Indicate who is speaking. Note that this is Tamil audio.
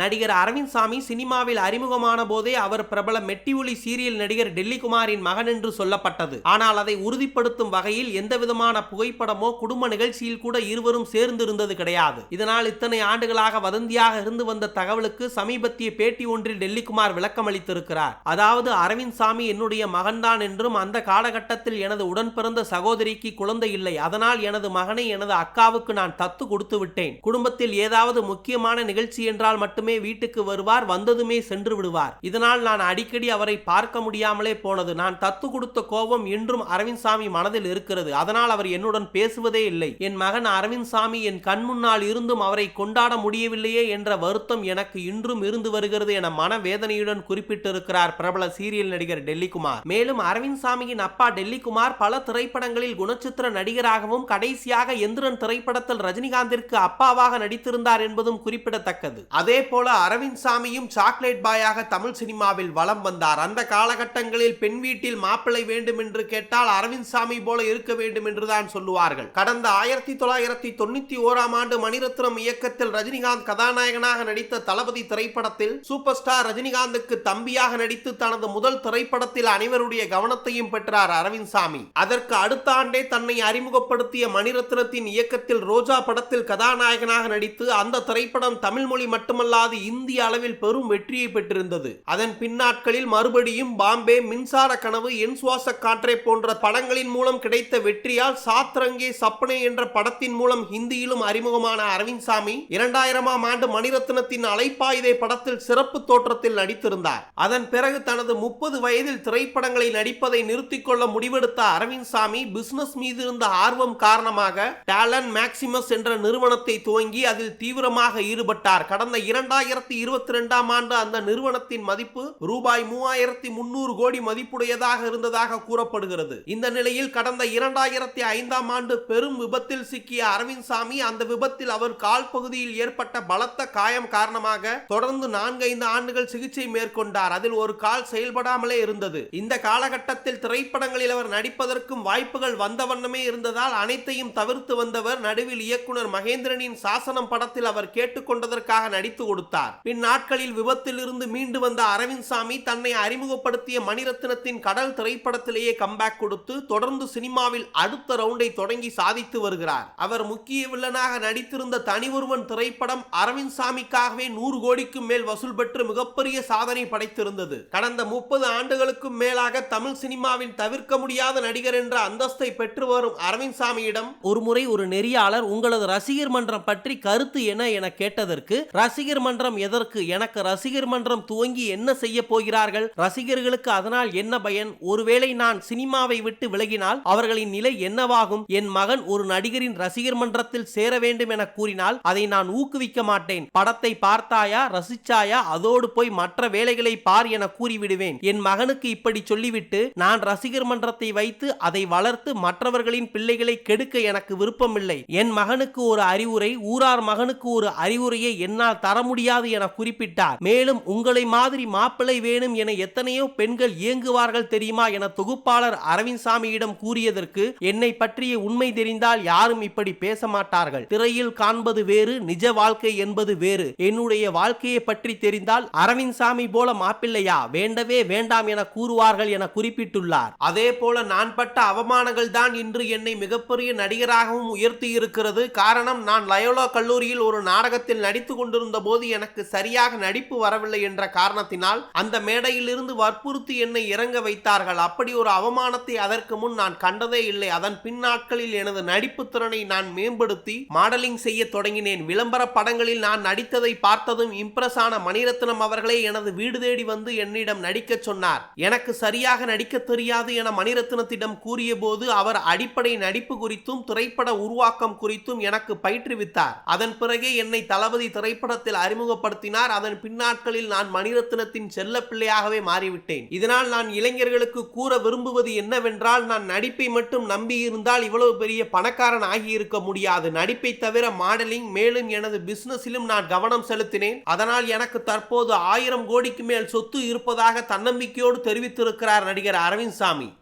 Speaker 1: நடிகர் அரவிந்த் சாமி சினிமாவில் அறிமுகமான போதே அவர் பிரபல மெட்டி ஒளி சீரியல் நடிகர் டெல்லி குமாரின் மகன் என்று சொல்லப்பட்டது. ஆனால் அதை உறுதிப்படுத்தும் வகையில் எந்தவிதமான புகைப்படமோ குடும்ப நிகழ்ச்சியில் கூட இருவரும் சேர்ந்திருந்தது கிடையாது. இதனால் இத்தனை ஆண்டுகளாக வதந்தியாக இருந்து வந்த தகவலுக்கு சமீபத்திய பேட்டி ஒன்றில் டெல்லிகுமார் விளக்கம் அளித்திருக்கிறார் அதாவது அரவிந்த் சாமி என்னுடைய மகன்தான் என்றும் அந்த காலகட்டத்தில் எனது உடன் பிறந்த சகோதரிக்கு குழந்தை இல்லை. அதனால் எனது மகனை எனது அக்காவுக்கு நான் தத்து கொடுத்து விட்டேன். குடும்பத்தில் ஏதாவது முக்கியமான நிகழ்ச்சி என்றால் மட்டும் மட்டுமே வீட்டுக்கு வருவார் வந்ததுமே சென்று விடுவார். இதனால் நான் அடிக்கடி அவரை பார்க்க முடியாமலே போனது. நான் தத்து கொடுத்த கோபம் இன்றும் அரவிந்த் சாமி மனதில் இருக்கிறது. அதனால் அவர் என்னுடன் பேசுவதே இல்லை. என் மகன் அரவிந்த் சாமி என் கண் முன்னால் இருந்தும் அவரை கொண்டாட முடியவில்லையே என்ற வருத்தம் எனக்கு இன்றும் இருந்து வருகிறது என மனவேதனையுடன் குறிப்பிட்டிருக்கிறார் பிரபல சீரியல் நடிகர் டெல்லிகுமார். மேலும் அரவிந்த் சாமியின் அப்பா டெல்லிகுமார் பல திரைப்படங்களில் குணச்சித்திர நடிகராகவும் கடைசியாக எந்திரன் திரைப்படத்தில் ரஜினிகாந்திற்கு அப்பாவாக நடித்திருந்தார் என்பதும் குறிப்பிடத்தக்கது. அதே போல அரவிந்த் சாமியும் சாக்லேட் பாயாக தமிழ் சினிமாவில் வலம் வந்தார். அந்த காலகட்டங்களில் பெண் வீட்டில் மாப்பிள்ளை வேண்டும் என்று கேட்டால் அரவிந்த் சாமி போல இருக்க வேண்டும் என்றுதான் சொல்லுவார்கள். கடந்த ஆயிரத்தி தொள்ளாயிரத்தி தொண்ணூத்தி ஓராம் ஆண்டு மணிரத்னம் இயக்கத்தில் ரஜினிகாந்த் கதாநாயகனாக நடித்த தளபதி திரைப்படத்தில் சூப்பர் ஸ்டார் ரஜினிகாந்துக்கு தம்பியாக நடித்து தனது முதல் திரைப்படத்தில் அனைவருடைய கவனத்தையும் பெற்றார் அரவிந்த் சாமி. அதற்கு அடுத்த ஆண்டே தன்னை அறிமுகப்படுத்திய மணிரத்னத்தின் இயக்கத்தில் ரோஜா படத்தில் கதாநாயகனாக நடித்து அந்த திரைப்படம் தமிழ் மொழி மட்டுமல்லாது இந்திய அளவில் பெரும் வெற்றியை பெற்றிருந்தது. அதன் பின்னாட்களில் மறுபடியும் பாம்பே மின்சார கனவு என் சுவாச காற்றை போன்ற படங்களின் மூலம் கிடைத்த வெற்றியால் சாத்ரங்கே சப்பனே என்ற படத்தின் மூலம் ஹிந்தியிலும் அறிமுகமான அரவிந்த் சாமி இரண்டாயிரமாம் ஆண்டு மணிரத்னத்தின் அலைப்பாயுதை படத்தில் சிறப்பு தோற்றத்தில் நடித்திருந்தார். அதன் பிறகு தனது முப்பது வயதில் திரைப்படங்களை நடிப்பதை நிறுத்திக் கொள்ள முடிவெடுத்த அரவிந்த் சாமி பிசினஸ் மீது இருந்த ஆர்வம் காரணமாக டேலன் மேக்சிமஸ் என்ற நிறுவனத்தை துவங்கி அதில் தீவிரமாக ஈடுபட்டார். கடந்த இரண்டாயிரத்தி இருபத்தி ரெண்டாம் ஆண்டு அந்த நிறுவனத்தின் மதிப்பு ரூபாய் மூவாயிரத்தி முன்னூறு கோடி மதிப்புடையதாக இருந்ததாக கூறப்படுகிறது. இந்த நிலையில் கடந்த இரண்டாயிரத்தி ஐந்தாம் ஆண்டு பெரும் விபத்தில் சிக்கிய அரவிந்த் சாமி அந்த விபத்தில் அவர் கால் பகுதியில் ஏற்பட்ட பலத்த காயம் காரணமாக தொடர்ந்து நான்கு ஐந்து ஆண்டுகள் சிகிச்சை மேற்கொண்டார். அதில் ஒரு கால் செயல்படாமலே இருந்தது. இந்த காலகட்டத்தில் திரைப்படங்களில் அவர் நடிப்பதற்கும் வாய்ப்புகள் வந்த வண்ணமே இருந்ததால் அனைத்தையும் தவிர்த்து வந்தவர் நடுவில் இயக்குனர் மகேந்திரனின் சாசனம் படத்தில் அவர் கேட்டுக்கொண்டதற்காக நடித்து கொடுத்தார். பின் நாட்களில் விபத்திலிருந்து மீண்டு வந்த அரவிந்த் சாமி தன்னை அறிமுகப்படுத்திய மணிரத்னத்தின் கடல் திரைப்படத்திலேயே கம்பேக் கொடுத்து தொடர்ந்து சினிமாவில் அடுத்த ரவுண்டை தொடங்கி சாதித்து வருகிறார். அவர் முக்கிய வில்லனாக நடித்திருந்த தனி ஒருவன் திரைப்படம் அரவிந்த் சாமிக்காகவே நூறு கோடிக்கும் மேல் வசூல் பெற்று மிகப்பெரிய சாதனை படைத்திருந்தது. கடந்த முப்பது ஆண்டுகளுக்கும் மேலாக தமிழ் சினிமாவின் தவிர்க்க முடியாத நடிகர் என்ற அந்தஸ்தை பெற்று வரும் அரவிந்த் சாமியிடம் ஒருமுறை ஒரு நெறியாளர் உங்களது ரசிகர் மன்றம் பற்றி கருத்து என என கேட்டதற்கு ரசிகர் மன்றம் எதற்கு? எனக்கு ரசிகர் மன்றம் துவங்கி என்ன செய்ய போகிறார்கள்? ரசிகர்களுக்கு அதனால் என்ன பயன்? ஒருவேளை நான் சினிமாவை விட்டு விலகினால் அவர்களின் நிலை என்னவாகும்? என் மகன் ஒரு நடிகரின் ரசிகர் மன்றத்தில் சேர வேண்டும் என கூறினால் அதை நான் ஊக்குவிக்க மாட்டேன். படத்தை பார்த்தாயா? ரசிச்சாயா? அதோடு போய் மற்ற வேலைகளை பார் என கூறிவிடுவேன். என் மகனுக்கு இப்படி சொல்லிவிட்டு நான் ரசிகர் மன்றத்தை வைத்து அதை வளர்த்து மற்றவர்களின் பிள்ளைகளை கெடுக்க எனக்கு விருப்பமில்லை. என் மகனுக்கு ஒரு அறிவுரை ஊரார் மகனுக்கு ஒரு அறிவுரையை என்னால் தர முடியாது என குறிப்பிட்டார். மேலும் உங்களை மாதிரி மாப்பிள்ளை வேணும் என எத்தனையோ பெண்கள் இயங்குவார்கள் தெரியுமா? என தொகுப்பாளர் அரவிந்த் சாமியிடம் கூறியதற்கு என்னை பற்றிய உண்மை தெரிந்தால் யாரும் இப்படி பேச மாட்டார்கள் திரையில் காண்பது வேறு நிஜ வாழ்க்கை என்பது வேறு. என்னுடைய வாழ்க்கையை பற்றி தெரிந்தால் அரவிந்த் சாமி போல மாப்பிள்ளையா? வேண்டவே வேண்டாம் என கூறுவார்கள் என குறிப்பிட்டுள்ளார். அதே போல நான் பட்ட அவமானங்கள் தான் இன்று என்னை மிகப்பெரிய நடிகராகவும் உயர்த்தி இருக்கிறது. காரணம் நான் லயோலா கல்லூரியில் ஒரு நாடகத்தில் நடித்து கொண்டிருந்த போது எனக்கு சரியாக நடிப்பு வரவில்லை என்ற காரணத்தினால் அந்த மேடையிலிருந்து வற்புறுத்தி என்னை இறங்க வைத்தார்கள். அப்படி ஒரு அவமானத்தை அதற்கு முன் நான் கண்டதே இல்லை. அதன் பின்னாட்களில் எனது நடிப்பு திறனை நான் மேம்படுத்தி மாடலிங் செய்ய தொடங்கினேன். விளம்பர படங்களில் நான் நடித்ததை பார்த்ததும் இம்ப்ரெஸ் ஆன மணிரத்னம் அவர்களே எனது வீடு தேடி வந்து என்னிடம் நடிக்க சொன்னார். எனக்கு சரியாக நடிக்க தெரியாது என மணிரத்னத்திடம் கூறிய போது அவர் அடிப்படை நடிப்பு குறித்தும் திரைப்பட உருவாக்கம் குறித்தும் எனக்கு பயிற்றுவித்தார். அதன் பிறகே என்னை தளபதி திரைப்படத்தில் அறிமுகப்படுத்தினார். அதன் பின்னாட்களில் நான் மணிரத்னத்தின் செல்ல பிள்ளையாகவே மாறிவிட்டேன். இதனால் நான் இளைஞர்களுக்கு கூற விரும்புவது என்னவென்றால் நான் நடிப்பை மட்டும் நம்பி இருந்தால் இவ்வளவு பெரிய பணக்காரன் ஆகியிருக்க முடியாது. நடிப்பை தவிர மாடலிங் மேலும் எனது பிசினஸிலும் நான் கவனம் செலுத்தினேன். அதனால் எனக்கு தற்போது ஆயிரம் கோடிக்கு மேல் சொத்து இருப்பதாக தன்னம்பிக்கையோடு தெரிவித்திருக்கிறார் நடிகர் அரவிந்த் சாமி.